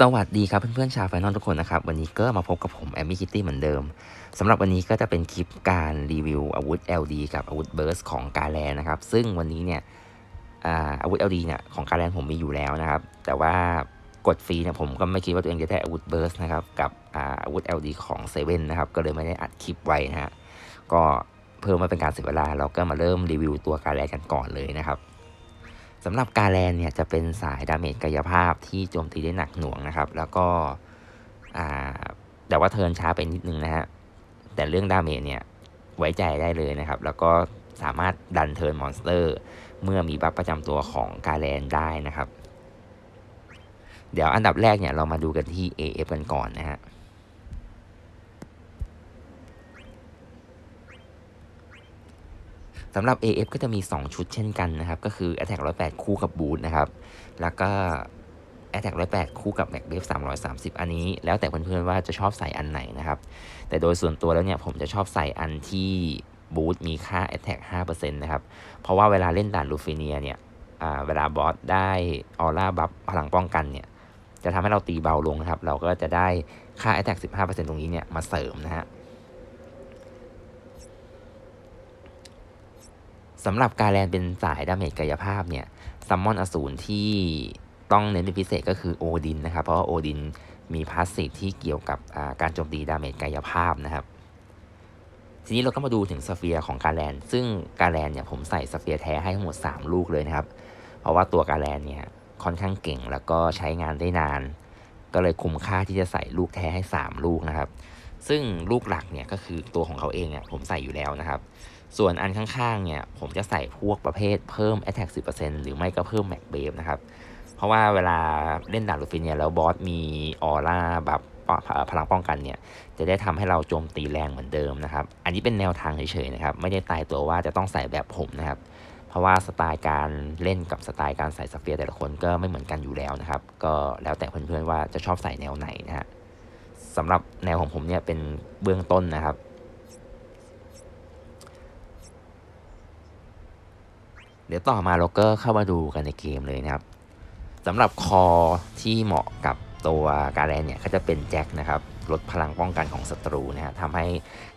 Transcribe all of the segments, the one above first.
สวัสดีครับเพื่อนๆชาวไฟนอลทุกคนนะครับ วันนี้ก็มาพบกับผมแอมมี่คิตตี้เหมือนเดิมสำหรับวันนี้ก็จะเป็นคลิปการรีวิวอาวุธ LD กับอาวุธเบิร์สของกาแลนนะครับ ซึ่งวันนี้เนี่ยอาอาวุธ LD เนี่ยของกาแลนผมมีอยู่แล้วนะครับ แต่ว่ากดฟรีเนี่ยผมก็ไม่คิดว่าตัวเองจะได้อาวุธเบิร์สนะครับกับอาวุธ LD ของเซเว่นนะครับก็เลยไม่ได้อัดคลิปไว้นะฮะก็เพิ่มมาเป็นการเสียเวลาเราก็มาเริ่มรีวิวตัวกาแลนกันก่อนเลยนะครับ สำหรับกาแลนเนี่ยจะเป็นสายดาเมจกายภาพที่โจมตีได้หนักหน่วงนะครับ แล้วก็แต่ว่าเทินช้าไปนิดนึงนะฮะแต่เรื่องดาเมจเนี่ยไว้ใจได้เลยนะครับ แล้วก็สามารถดันเทินมอนสเตอร์ เมื่อมีบัฟประจำตัวของกาแลนได้นะครับ เดี๋ยวอันดับแรกเนี่ยเรามาดูกันที่ AF กันก่อนนะฮะ สำหรับ AF ก็จะมี 2 ชุดเช่นกันนะครับ ก็คือ Attack 108 คู่กับบูทนะครับ แล้วก็ Attack 108 คู่กับ Mac b a f 330 อันนี้ แล้วแต่เพื่อนๆว่าจะชอบใส่อันไหนนะครับ แต่โดยส่วนตัวแล้วเนี่ยผมจะชอบใส่อันที่บูทมีค่า Attack 5%นะครับ เพราะว่าเวลาเล่นด่านลูฟิเนียเนี่ยเวลาบอสได้ออร่าบัฟพลังป้องกันเนี่ยจะทำให้เราตีเบาลงนะครับ เราก็จะได้ค่า Attack 15%ตรงนี้เนี่ยมาเสริมนะฮะ สำหรับการแลนเป็นสายดาเมจกายภาพเนี่ยซัมมอนอสูรที่ต้องเน้นเป็นพิเศษก็คือโอดินนะครับ เพราะว่าโอดินมีพาสซีฟที่เกี่ยวกับการโจมตีดาเมจกายภาพนะครับ ทีนี้เราก็มาดูถึงสเฟียร์ของการแลน ซึ่งการแลนเนี่ยผมใส่สเฟียร์แท้ให้ทั้งหมด 3 ลูกเลยนะครับ เพราะว่าตัวการแลนเนี่ยค่อนข้างเก่งแล้วก็ใช้งานได้นาน ก็เลยคุ้มค่าที่จะใส่ลูกแท้ให้ 3 ลูกนะครับ ซึ่งลูกหลักเนี่ยก็คือตัวของเขาเองเนี่ยผมใส่อยู่แล้วนะครับ ส่วนอันข้างๆเนี่ยผมจะใส่พวกประเภทเพิ่ม attack 10%หรือไม่ก็เพิ่ม mac b a v e นะครับ เพราะว่าเวลาเล่นดาบลูฟินเนี่ยแล้วบอสมีออร่าแบบพลังป้องกันเนี่ย จะได้ทำให้เราโจมตีแรงเหมือนเดิมนะครับ อันนี้เป็นแนวทางเฉยๆนะครับ ไม่ได้ตายตัวว่าจะต้องใส่แบบผมนะครับ เพราะว่าสไตล์การเล่นกับสไตล์การใส่สเฟียร์แต่ละคนก็ไม่เหมือนกันอยู่แล้วนะครับ ก็แล้วแต่เพื่อนๆว่าจะชอบใส่แนวไหนนะฮะสำหรับแนวของผมเนี่ยเป็นเบื้องต้นนะครับ ดี๋ยวต่อมาเราก็เข้ามาดูกันในเกมเลยนะครับสำหรับคอที่เหมาะกับตัวการแลนเนี่ยก็จะเป็นแจ็คนะครับลดพลังป้องกันของศัตรูนะฮะทำให้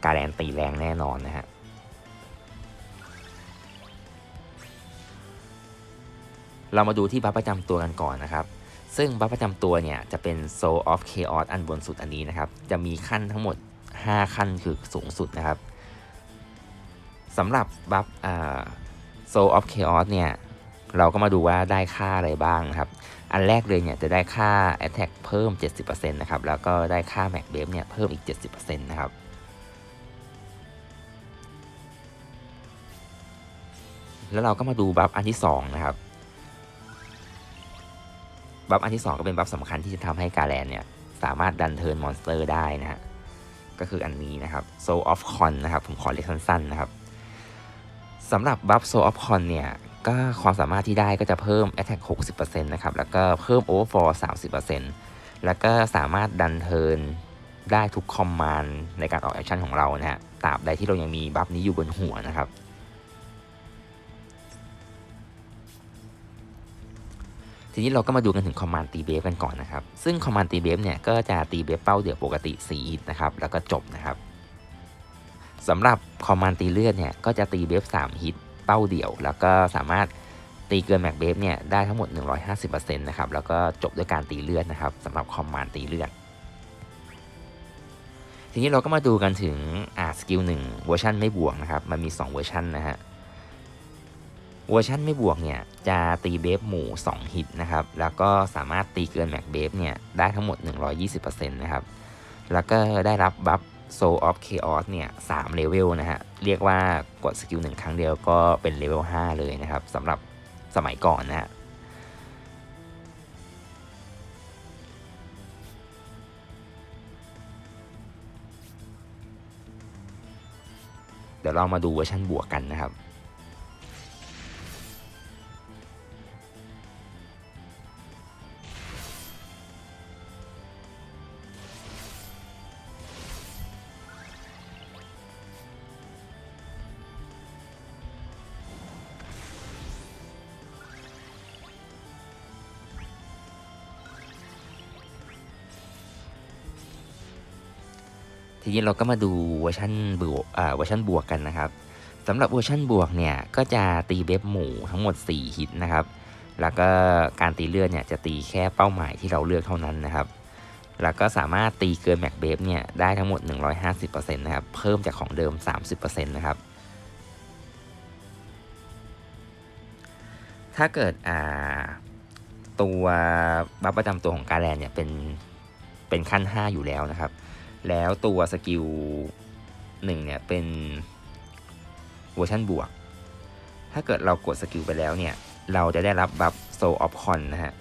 การแลนตีแรงแน่นอนนะฮะเรามาดูที่บัฟประจำตัวกันก่อนนะครับ ซึ่งบัฟประจำตัวเนี่ยจะเป็น Soul of Chaos อันบนสุดอันนี้นะครับ จะมีขั้นทั้งหมด 5 ขั้นคือสูงสุดนะครับสำหรับบัฟอ่า Soul of Chaos เนี่ย เราก็มาดูว่าได้ค่าอะไรบ้างนะครับ อันแรกเลยเนี่ยจะได้ค่า Attack เพิ่ม 70%นะครับ แล้วก็ได้ค่า Mac b a f เนี่ยเพิ่มอีก 70%นะครับแล้วเราก็มาดูบัฟอันที่ 2 นะครับ บัฟอันที่ 2 ก็เป็นบัฟสำคัญที่จะทำให้กาแลนเนี่ย สามารถดันเทิร์นมอนสเตอร์ได้นะฮะก็คืออันนี้นะครับ Soul of Con นะครับ ผมขอเรียกสั้นๆนะครับ สำหรับบัฟโซออฟคอนเนี่ยก็ความสามารถที่ได้ก็จะเพิ่ม Attack 60%นะครับ แล้วก็เพิ่ม Overflow 30%แล้วก็สามารถดันเทินได้ทุกคอมมานด์ในการออกแอคชั่นของเรานะฮะตราบใดที่เรายังมีบัฟนี้อยู่บนหัวนะครับ ทีนี้เราก็มาดูกันถึงคอมมานด์ตีเบฟกันก่อนนะครับ ซึ่งคอมมานด์ตีเบฟเนี่ยก็จะตีเบฟเป้าเดี่ยวปกติ4อินะครับ แล้วก็จบนะครับ สำหรับคอมมานตีเลือดเนี่ยก็จะตีเบฟ3ฮิตเป้าเดี่ยว แล้วก็สามารถตีเกินแม็กเบฟเนี่ยได้ทั้งหมด 150%นะครับแล้วก็จบด้วยการตีเลือดนะครับสำหรับคอมมานตีเลือดทีนี้เราก็มาดูกันถึงอ่าสกิลหนึ่งเวอร์ชันไม่บวกนะครับมันมี 2 เวอร์ชันนะฮะเวอร์ชันไม่บวกเนี่ยจะตีเบฟหมู่ 2 ฮิตนะครับแล้วก็สามารถตีเกินแม็กเบฟเนี่ยได้ทั้งหมด 120%นะครับแล้วก็ได้รับบัฟ Soul of Chaos เนี่ยสามเลเวลนะฮะ เรียกว่ากดสกิลหนึ่งครั้งเดียวก็เป็นเลเวล5เลยนะครับสำหรับสมัยก่อนนะฮะเดี๋ยวเรามาดูเวอร์ชันบวกกันนะครับ ทีนี้เราก็มาดูเวอร์ชันบวกเวอร์ชันบวกกันนะครับสำหรับเวอร์ชันบวกเนี่ยก็จะตีเบฟหมู่ทั้งหมด 4 ฮิตนะครับ แล้วก็การตีเลือดเนี่ยจะตีแค่เป้าหมายที่เราเลือกเท่านั้นนะครับ แล้วก็สามารถตีเกินแม็กเบฟเนี่ยได้ทั้งหมด 150%นะครับเพิ่มจากของเดิม 30%นะครับถ้าเกิดอ่าตัวบัฟประจำตัวของการแลนเนี่ยเป็นเป็นขั้น 5 อยู่แล้วนะครับ แล้วตัวสกิล1เนี่ยเป็นเวอร์ชันบวก ถ้าเกิดเรากดสกิลไปแล้วเนี่ย เราจะได้รับบัฟโซออฟคอนนะฮะ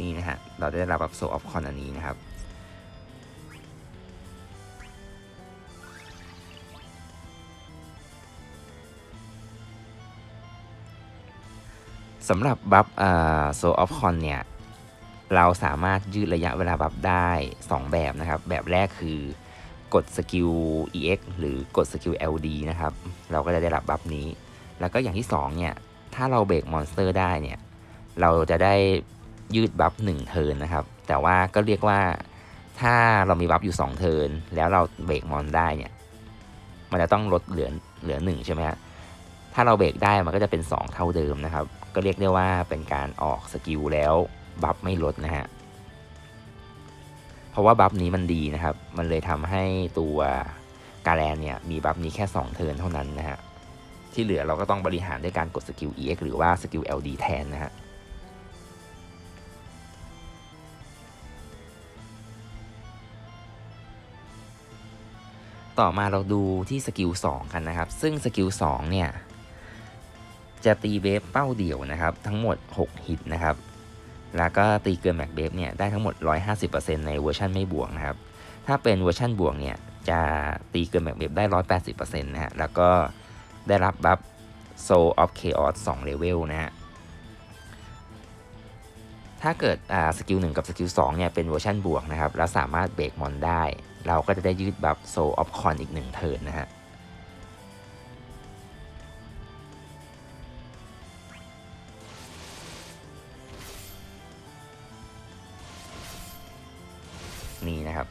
นี่นะฮะ เราได้รับบัฟโซออฟคอนอันนี้นะครับ สำหรับบัฟโซออฟคอนเนี่ย เราสามารถยืดระยะเวลาบัฟได้ 2 แบบนะครับ แบบแรกคือกดสกิล EX หรือกดสกิล LD นะครับ เราก็จะได้รับบัฟนี้ แล้วก็อย่างที่ 2 เนี่ย ถ้าเราเบรกมอนสเตอร์ได้เนี่ย เราจะได้ยืดบัฟ1เทิร์นนะครับ แต่ว่าก็เรียกว่าถ้าเรามีบัฟอยู่ 2 เทิร์นแล้วเราเบรกมอนได้เนี่ย มันจะต้องลดเหลือเหลือ1ใช่ไหมฮะถ้าเราเบรกได้มันก็จะเป็น 2 เท่าเดิมนะครับ ก็เรียกได้ว่าเป็นการออกสกิลแล้วบัฟไม่ลดนะฮะ เพราะว่าบัฟนี้มันดีนะครับ มันเลยทำให้ตัวกาแลนเนี่ยมีบัฟนี้แค่ 2 เทิร์นเท่านั้นนะฮะ ที่เหลือเราก็ต้องบริหารด้วยการกดสกิล EX หรือว่าสกิล LD แทนนะฮะต่อมาเราดูที่สกิล2กันนะครับ ซึ่งสกิล2เนี่ย จะตีเบฟเป้าเดี่ยวนะครับ ทั้งหมด 6 ฮิตนะครับ แล้วก็ตีเกินแม็กเบฟเนี่ยได้ทั้งหมด 150%ในเวอร์ชันไม่บวกนะครับ ถ้าเป็นเวอร์ชันบวกเนี่ยจะตีเกินแม็กเบฟได้ 180%นะฮะ แล้วก็ได้รับบัฟ Soul of Chaos 2เลเวลนะฮะ ถ้าเกิดสกิล1กับสกิล2เนี่ยเป็นเวอร์ชันบวกนะครับ แล้วสามารถเบรกมอนได้ เราก็จะได้ยืดบัฟ Soul of Con อีก1เทิร์นนะฮะ นี่นะครับ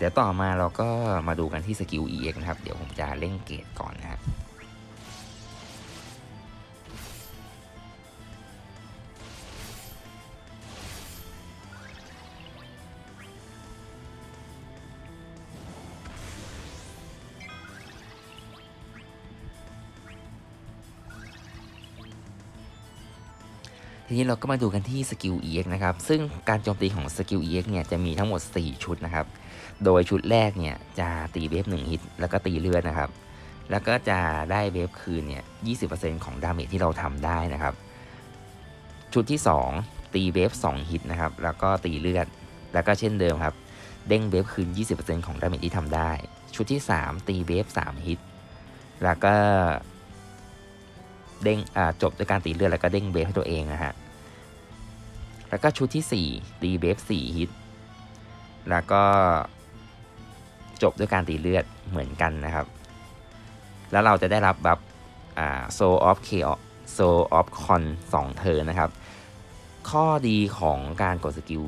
เดี๋ยวต่อมาเราก็มาดูกันที่สกิล EX นะครับ เดี๋ยวผมจะเร่งเกตก่อนนะฮะ ทีนี้เราก็มาดูกันที่สกิล EX นะครับ ซึ่งการโจมตีของสกิล EX เนี่ยจะมีทั้งหมด 4 ชุดนะครับ โดยชุดแรกเนี่ยจะตีเวฟ1ฮิต แล้วก็ตีเลือดนะครับ แล้วก็จะได้เวฟคืนเนี่ย 20%ของดาเมจที่เราทำได้นะครับ ชุดที่ 2 ตีเวฟ2ฮิตนะครับ แล้วก็ตีเลือด แล้วก็เช่นเดิมครับ เด้งเวฟคืน 20%ของดาเมจที่ทำได้ ชุดที่ 3 ตีเวฟ3ฮิต แล้วก็ เด้งจบด้วยการตีเลือดแล้วก็เด้งเวฟให้ตัวเองนะฮะ แล้วก็ชุดที่ 4 ตีเวฟ4ฮิต แล้วก็จบด้วยการตีเลือดเหมือนกันนะครับ แล้วเราจะได้รับบัฟอ่า Soul of Chaos Soul of Con 2เทิร์นนะครับ ข้อดีของการกดสกิล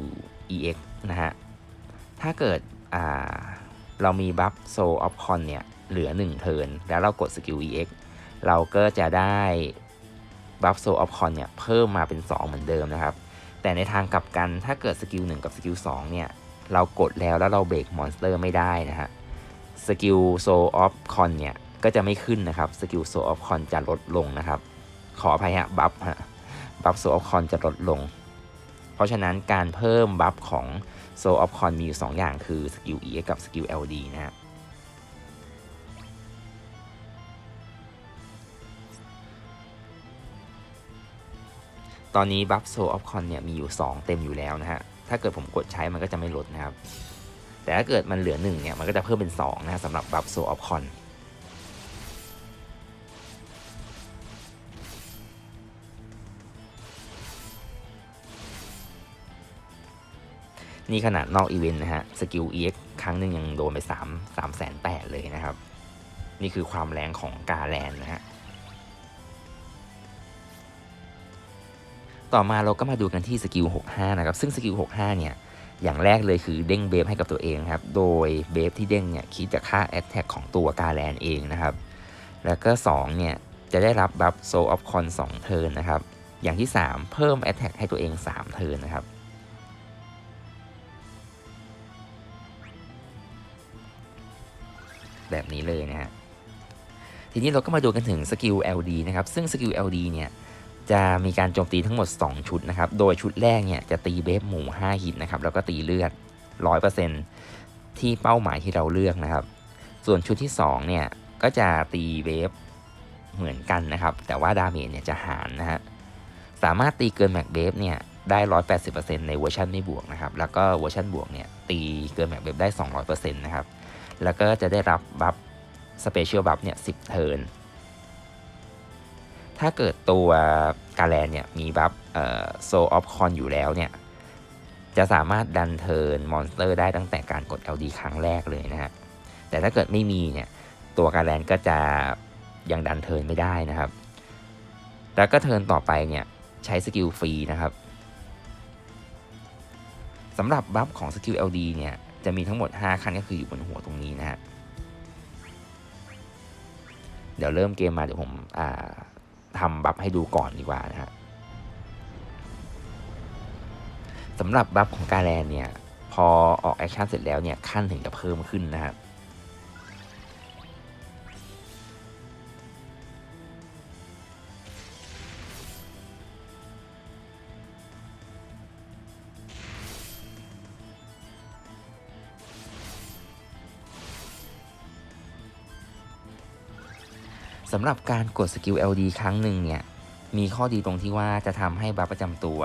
EX นะฮะ ถ้าเกิดเรามีบัฟ Soul of Con เนี่ย เหลือ 1 เทิร์นแล้วเรากดสกิล EX เราก็จะได้บัฟโซออฟคอนเนี่ยเพิ่มมาเป็น 2 เหมือนเดิมนะครับ แต่ในทางกลับกันถ้าเกิดสกิล1กับสกิล2เนี่ยเรากดแล้วแล้วเราเบรกมอนสเตอร์ไม่ได้นะฮะสกิลโซออฟคอนเนี่ยก็จะไม่ขึ้นนะครับสกิลโซออฟคอนจะลดลงนะครับ ขออภัยฮะบัฟฮะบัฟโซออฟคอนจะลดลง เพราะฉะนั้นการเพิ่มบัฟของโซออฟคอนมีอยู่ 2 อย่างคือสกิล E กับสกิล LD นะฮะ ตอนนี้บัฟโซออฟคอนเนี่ยมีอยู่ 2 เต็มอยู่แล้วนะฮะ ถ้าเกิดผมกดใช้มันก็จะไม่ลดนะครับ แต่ถ้าเกิดมันเหลือ1เนี่ยมันก็จะเพิ่มเป็น 2 นะสำหรับบัฟโซออฟคอนนี่ขนาดนอกอีเวนต์นะฮะ สกิล EX ครั้งหนึ่งยังโดนไป 3 3 8 0 0 0 เลยนะครับ นี่คือความแรงของกาแลนนะฮะ ต่อมาเราก็มาดูกันที่สกิล 65 นะครับ ซึ่งสกิล 65 เนี่ย อย่างแรกเลยคือเด้งเบฟให้กับตัวเองครับ โดยเบฟที่เด้งเนี่ยคิดจากค่าแอ t แทกของตัวกาแลนเองนะครับ แล้วก็ 2 เนี่ย จะได้รับบัฟโซออฟคอน2เทิร์นนะครับ อย่างที่ 3 เพิ่มแอ t แทกให้ตัวเอง 3 เทิร์นนะครับแบบนี้เลยนะฮะทีนี้เราก็มาดูกันถึงสกิล LD นะครับ ซึ่งสกิล LD เนี่ย จะมีการโจมตีทั้งหมด 2 ชุดนะครับ โดยชุดแรกเนี่ยจะตีเบฟหมู5ฮิตนะครับ แล้วก็ตีเลือด 100%ที่เป้าหมายที่เราเลือกนะครับ ส่วนชุดที่2เนี่ยก็จะตีเบฟเหมือนกันนะครับ แต่ว่าดาเมจเนี่ยจะหารนะฮะ สามารถตีเกินแม็กเบฟเนี่ยได้ 180%ในเวอร์ชันไม่บวกนะครับ แล้วก็เวอร์ชันบวกเนี่ยตีเกินแม็กเบฟได้ 200%นะครับ แล้วก็จะได้รับบัฟสเปเชียลบัฟเนี่ย10 เทิร์น ถ้าเกิดตัวกาแลนเนี่ยมีบัฟโซออฟคอนอยู่แล้วเนี่ย จะสามารถดันเทิร์นมอนสเตอร์ได้ตั้งแต่การกด LD ครั้งแรกเลยนะฮะ แต่ถ้าเกิดไม่มีเนี่ย ตัวกาแลนก็จะยังดันเทิร์นไม่ได้นะครับ แล้วก็เทิร์นต่อไปเนี่ย ใช้สกิลฟรีนะครับสำหรับบัฟของสกิล LD เนี่ย จะมีทั้งหมด 5 ขั้นก็คืออยู่บนหัวตรงนี้นะฮะ เดี๋ยวเริ่มเกมมาเดี๋ยวผมอ่า ทำบัฟให้ดูก่อนดีกว่านะฮะสำหรับบัฟของกาแลนเนี่ย พอออกแอคชั่นเสร็จแล้วเนี่ย ขั้นถึงจะเพิ่มขึ้นนะครับ สำหรับการกดสกิล LD ครั้งหนึ่งเนี่ย มีข้อดีตรงที่ว่าจะทำให้บัฟประจำตัว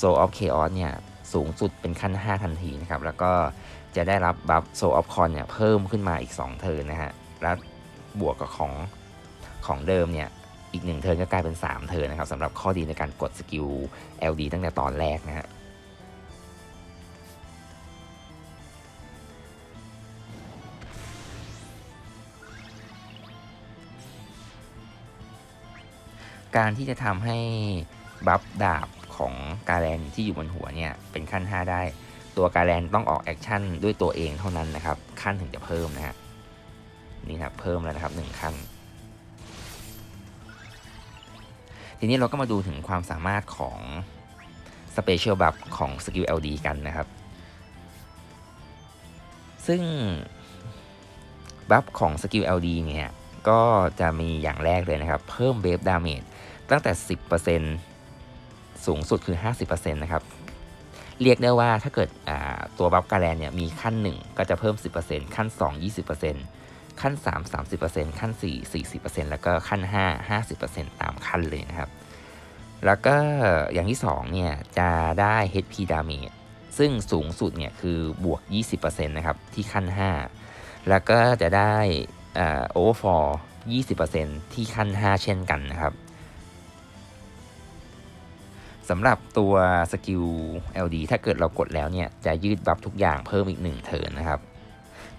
Soul of Chaos เนี่ย สูงสุดเป็นขั้น 5 ทันทีนะครับ แล้วก็จะได้รับบัฟ Soul of Con เนี่ย เพิ่มขึ้นมาอีก 2 เทิร์นนะฮะ และบวกกับของของเดิมเนี่ย อีก 1 เทิร์นก็กลายเป็น 3 เทิร์นนะครับสำหรับข้อดีในการกดสกิล LD ตั้งแต่ตอนแรกนะฮะ การที่จะทำให้บัฟดาบของกาแลนที่อยู่บนหัวเนี่ยเป็นขั้น 5 ได้ ตัวกาแลนต้องออกแอคชั่นด้วยตัวเองเท่านั้นนะครับ ขั้นถึงจะเพิ่มนะฮะนี่ครับเพิ่มแล้วนะครับ1ขั้น ทีนี้เราก็มาดูถึงความสามารถของสเปเชียลบัฟของสกิล LD กันนะครับ ซึ่งบัฟของสกิล LD เนี่ยก็จะมีอย่างแรกเลยนะครับ เพิ่มเบฟดาเมจ ตั้งแต่ 10%สูงสุดคือ 50%นะครับ เรียกได้ว่าถ้าเกิดตัวบัฟการแลนเนี่ยมีขั้น 1 ก็จะเพิ่ม 10%ขั้น 2 20%ขั้น 3 30%ขั้น 4 40%แล้วก็ขั้น 5 50%ตามขั้นเลยนะครับ แล้วก็อย่างที่ 2 เนี่ย จะได้ HP damage ซึ่งสูงสุดเนี่ยคือบวก 20%นะครับ ที่ขั้น 5 แล้วก็จะได้โอเวอร์ฟอร์20%ที่ขั้น 5 เช่นกันนะครับ สำหรับตัวสกิล LD ถ้าเกิดเรากดแล้วเนี่ย จะยืดบัฟทุกอย่างเพิ่มอีก 1 เทิร์นนะครับ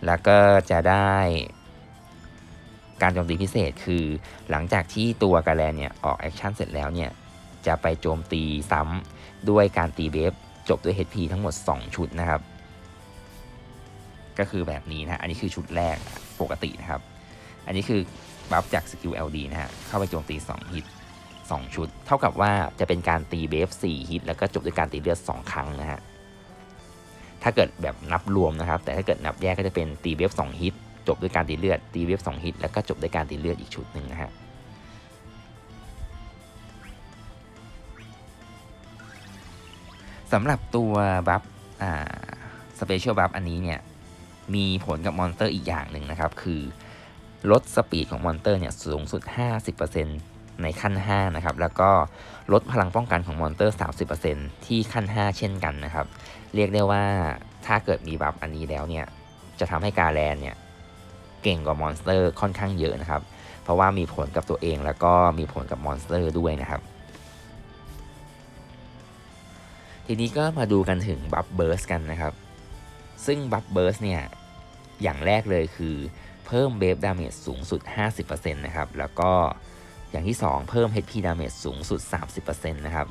แล้วก็จะได้การโจมตีพิเศษคือหลังจากที่ตัวกาแลนเนี่ย ออกแอคชั่นเสร็จแล้วเนี่ย จะไปโจมตีซ้ำด้วยการตีเบฟจบด้วย HP ทั้งหมด 2 ชุดนะครับ ก็คือแบบนี้นะอันนี้คือชุดแรกปกตินะครับ อันนี้คือบัฟจากสกิล LD นะฮะเข้าไปโจมตี 2 ฮิต 2 ชุด เท่ากับว่าจะเป็นการตีเบฟ4ฮิตแล้วก็จบด้วยการตีเลือด 2 ครั้งนะฮะ ถ้าเกิดแบบนับรวมนะครับ แต่ถ้าเกิดนับแยกก็จะเป็นตีเบฟ2ฮิตจบด้วยการตีเลือด ตีเบฟ2ฮิต แล้วก็จบด้วยการตีเลือดอีกชุดหนึ่งนะฮะ สำหรับตัวบัฟสเปเชียลบัฟอันนี้เนี่ย มีผลกับมอนสเตอร์อีกอย่างหนึ่งนะครับ คือลดสปีดของมอนสเตอร์เนี่ยสูงสุด 50% ในขั้น 5 นะครับ แล้วก็ลดพลังป้องกันของมอนสเตอร์ 30%ที่ขั้น 5 เช่นกันนะครับ เรียกได้ว่าถ้าเกิดมีบัฟอันนี้แล้วเนี่ย จะทำให้กาแลนเนี่ย เก่งกว่ามอนสเตอร์ค่อนข้างเยอะนะครับ เพราะว่ามีผลกับตัวเองแล้วก็มีผลกับมอนสเตอร์ด้วยนะครับ ทีนี้ก็มาดูกันถึงบัฟเบิร์สกันนะครับ ซึ่งบัฟเบิร์สเนี่ย อย่างแรกเลยคือเพิ่มเบฟดาเมจสูงสุด 50%นะครับ แล้วก็ อย่างที่ 2 เพิ่ม HP ดาเมจสูงสุด 30%นะครับ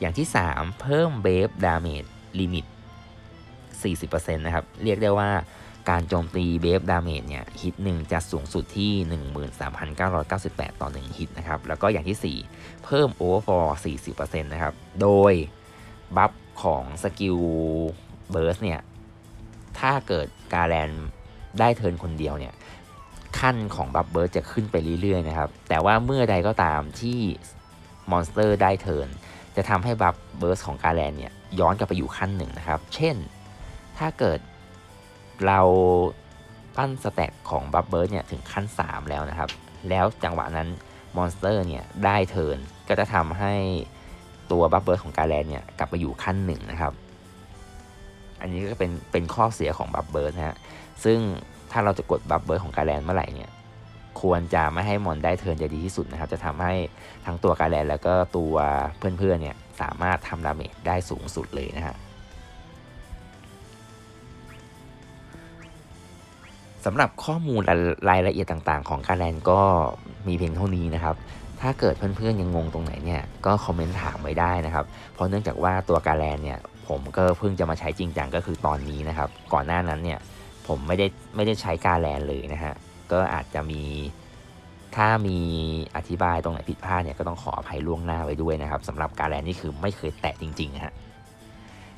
อย่างที่ 3 เพิ่มเบฟดาเมจลิมิต40%นะครับ เรียกได้ว่าการโจมตีเบฟดาเมจเนี่ยฮิตหนึ่งจะสูงสุดที่ 13,998 ต่อ 1 ฮิตนะครับ แล้วก็อย่างที่ 4 เพิ่ม Overfall 40%นะครับ โดยบัฟของสกิลเบิร์สเนี่ย ถ้าเกิดการแลนได้เทิร์นคนเดียวเนี่ย ขั้นของบัฟเบิร์สจะขึ้นไปเรื่อยๆนะครับ แต่ว่าเมื่อใดก็ตามที่มอนสเตอร์ได้เทิร์นจะทำให้บัฟเบิร์สของกาแลนเนี่ยย้อนกลับไปอยู่ขั้นหนึ่งนะครับ เช่น ถ้าเกิดเราปั้นสแต็กของบัฟเบิร์สเนี่ยถึงขั้น 3 แล้วนะครับ แล้วจังหวะนั้นมอนสเตอร์เนี่ยได้เทิร์นก็จะทำให้ตัวบัฟเบิร์สของกาแลนเนี่ยกลับไปอยู่ขั้นหนึ่งนะครับ อันนี้ก็เป็นเป็นข้อเสียของบัฟเบิร์สนะฮะ ซึ่ง ถ้าเราจะกดบัฟเบิร์สของการแลนเมื่อไหร่เนี่ยควรจะไม่ให้มอนได้เทิร์นจะดีที่สุดนะครับ จะทำให้ทั้งตัวการแลนแล้วก็ตัวเพื่อนๆเนี่ยสามารถทำดาเมจได้สูงสุดเลยนะฮะสำหรับข้อมูลรายละเอียดต่างๆ ของการแลนก็มีเพียงเท่านี้นะครับ ถ้าเกิดเพื่อนๆยังงงตรงไหนเนี่ยก็คอมเมนต์ถามไว้ได้นะครับ เพราะเนื่องจากว่าตัวการแลนเนี่ยผมก็เพิ่งจะมาใช้จริงจังก็คือตอนนี้นะครับ ก่อนหน้านั้นเนี่ย ผมไม่ได้ไม่ได้ใช้การแลนเลยนะฮะ ก็อาจจะมีถ้ามีอธิบายตรงไหนผิดพลาดเนี่ยก็ต้องขออภัยล่วงหน้าไว้ด้วยนะครับสำหรับการแลนนี่คือไม่เคยแตะจริงๆฮะ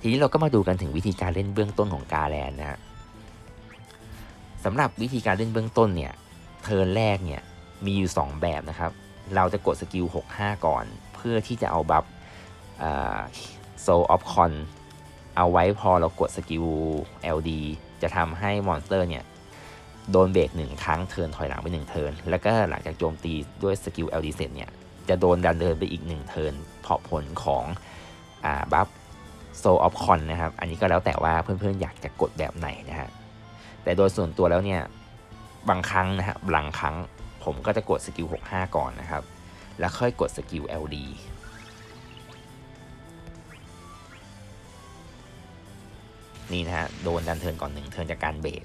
ทีนี้เราก็มาดูกันถึงวิธีการเล่นเบื้องต้นของการแลนนะฮะสำหรับวิธีการเล่นเบื้องต้นเนี่ยเทิร์นแรกเนี่ยมีอยู่ 2 แบบนะครับ เราจะกดสกิล 65 ก่อน เพื่อที่จะเอาบัฟโซออฟคอนเอาไว้พอเรากดสกิล LD จะทำให้มอนสเตอร์เนี่ยโดนเบรกหนึ่งครั้งเทินถอยหลังไปหนึ่งเทินแล้วก็หลังจากโจมตีด้วยสกิล LD เสร็จเนี่ยจะโดนดันเดินไปอีกหนึ่งเทินเพราะผลของอ่าบัฟโซออฟคอนนะครับ อันนี้ก็แล้วแต่ว่าเพื่อนๆ อยากจะกดแบบไหนนะฮะ แต่โดยส่วนตัวแล้วเนี่ย บางครั้งนะฮะบางครั้งผมก็จะกดสกิล 65 ก่อนนะครับ แล้วค่อยกดสกิล LD นี่นะฮะ โดนดันเทินก่อนหนึ่งเทินจากการเบรก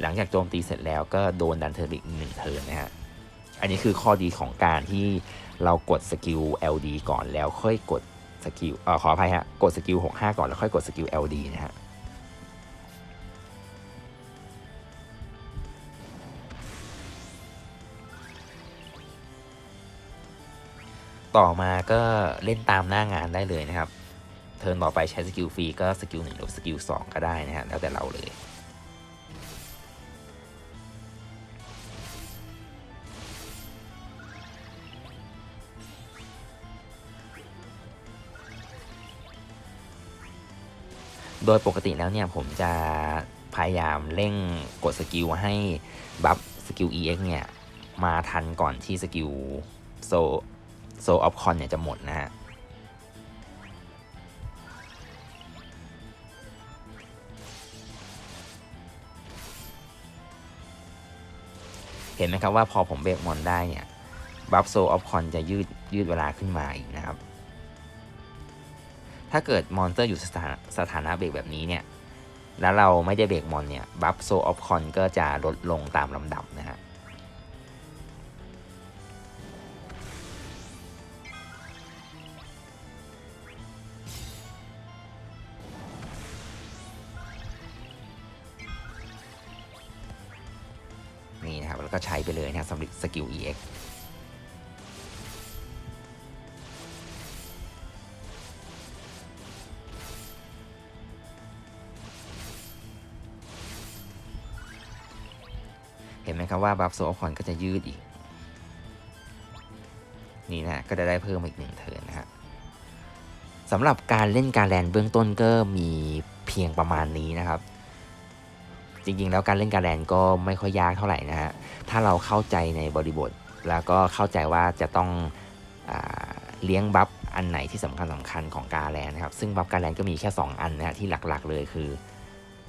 หลังจากโจมตีเสร็จแล้วก็โดนดันเทินอีกหนึ่งเทินนะฮะ อันนี้คือข้อดีของการที่เรากดสกิล LD ก่อนแล้วค่อยกดสกิลเอ่อขออภัยฮะ กดสกิล 65 ก่อนแล้วค่อยกดสกิล LD นะฮะต่อมาก็เล่นตามหน้างานได้เลยนะครับ เทิร์นต่อไปใช้สกิลฟรีก็สกิลหนึ่งหรือสกิลสองก็ได้นะฮะแล้วแต่เราเลยโดยปกติแล้วเนี่ยผมจะพยายามเร่งกดสกิลให้บัฟสกิล EX เนี่ย มาทันก่อนที่สกิลโซโซออฟคอนเนี่ยจะหมดนะฮะ เห็นไหมครับว่าพอผมเบรกมอนได้เนี่ยบัฟโซออฟคอนจะยืดยืดเวลาขึ้นมาอีกนะครับ ถ้าเกิดมอนสเตอร์อยู่สถานะสถานะเบรกแบบนี้เนี่ย แล้วเราไม่ได้เบรกมอนเนี่ยบัฟโซออฟคอนก็จะลดลงตามลำดับนะฮะ แล้วก็ใช้ไปเลยนะสำหรับสกิล EX เห็นไหมครับว่าบัฟโซอคอนก็จะยืดอีก นี่นะก็จะได้เพิ่มอีกหนึ่งเทิร์นนะฮะสำหรับการเล่นการแลนเบื้องต้นก็มีเพียงประมาณนี้นะครับ จริงๆ แล้วการเล่นการแลนก็ไม่ค่อยยากเท่าไหร่นะฮะ ถ้าเราเข้าใจในบริบท แล้วก็เข้าใจว่าจะต้องอเลี้ยงบัฟอันไหนที่สำคัญสำคัญของการแลนนะครับ ซึ่งบัฟการแลนก็มีแค่ 2 อันนะฮะที่หลักๆเลยคือ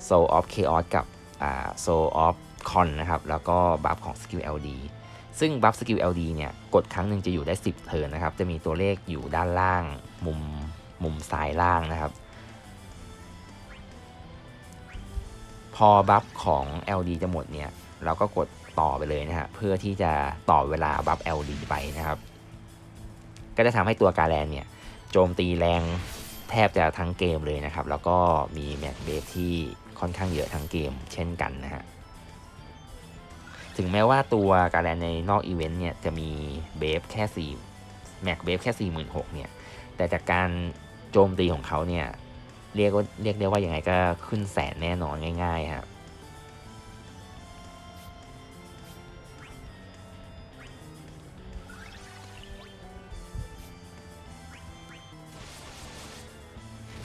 Soul of Chaos กับ Soul of Con นะครับ แล้วก็บัฟของ Skill LD ซึ่งบัฟ Skill LD เนี่ยกดครั้งหนึ่งจะอยู่ได้ 10 เทิร์นนะครับ จะมีตัวเลขอยู่ด้านล่าง มุมมุมซ้ายล่างนะครับ พอบัฟของ LD จะหมดเนี่ย เราก็กดต่อไปเลยนะฮะ เพื่อที่จะต่อเวลาบัฟ LD ไปนะครับ ก็จะทำให้ตัวการแลนเนี่ย โจมตีแรงแทบจะทั้งเกมเลยนะครับ แล้วก็มีแม็กเบฟที่ค่อนข้างเยอะทั้งเกม เช่นกันนะฮะ ถึงแม้ว่าตัวการแลนในนอกอีเวนต์เนี่ย จะมีเบฟแค่4แม็กเบฟแค่ 46,000เนี่ย แต่จากการโจมตีของเขาเนี่ย เรียกว่าเรียกได้ว่าอยังไงก็ขึ้นแสนแน่นอนง่ายๆครับ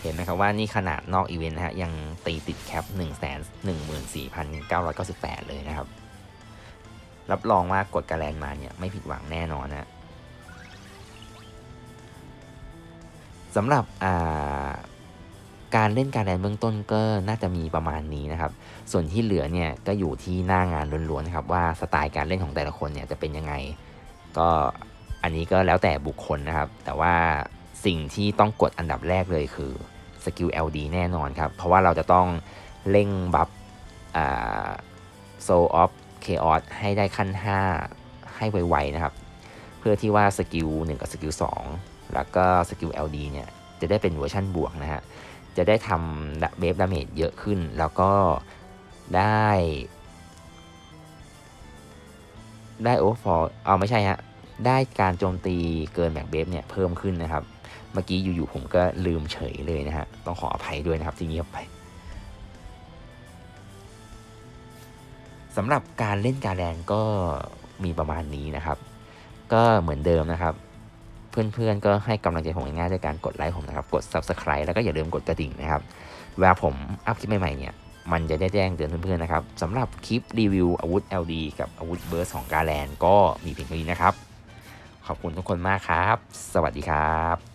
เห็นไหมครับว่านี่ขนาดนอกอีเวนต์นะฮะยังตีติดแคป 1 1 4 9 9 8 เลยนะครับ รับรองว่ากดกระแลนมาเนี่ยไม่ผิดหวังแน่นอนนะสำหรับ การเล่นการแลนเบื้องต้นก็น่าจะมีประมาณนี้นะครับ ส่วนที่เหลือเนี่ยก็อยู่ที่หน้างานล้วนๆครับว่าสไตล์การเล่นของแต่ละคนเนี่ยจะเป็นยังไง ก็อันนี้ก็แล้วแต่บุคคลนะครับ แต่ว่าสิ่งที่ต้องกดอันดับแรกเลยคือสกิล LD แน่นอนครับ เพราะว่าเราจะต้องเร่งบัฟโซลออฟเคออสให้ได้ขั้น 5 ให้ไวๆนะครับ เพื่อที่ว่าสกิล1กับสกิล2แล้วก็สกิล LD เนี่ยจะได้เป็นเวอร์ชันบวกนะฮะ จะได้ทำเบฟดาเมจเยอะขึ้น แล้วก็ได้ ได้โอเวอร์ฟอลเอาไม่ใช่ฮะ ได้การโจมตีเกินแม็กเบฟเนี่ยเพิ่มขึ้นนะครับ เมื่อกี้อยู่ๆผมก็ลืมเฉยเลยนะฮะ ต้องขออภัยด้วยนะครับที่เงียบไปสำหรับการเล่นการแดนก็มีประมาณนี้นะครับ ก็เหมือนเดิมนะครับ เพื่อนๆ ก็ให้กำลังใจผมง่ายๆด้วยการกดไลค์ผมนะครับ กด Subscribe แล้วก็อย่าลืมกดกระดิ่งนะครับ เวลาผมอัพคลิปใหม่ๆเนี่ย มันจะได้แจ้งเตือนเพื่อนๆนะครับสำหรับคลิปรีวิวอาวุธ LD กับอาวุธเบิร์สของกาแลนก็มีเพียงเท่านี้นะครับ ขอบคุณทุกคนมากครับ สวัสดีครับ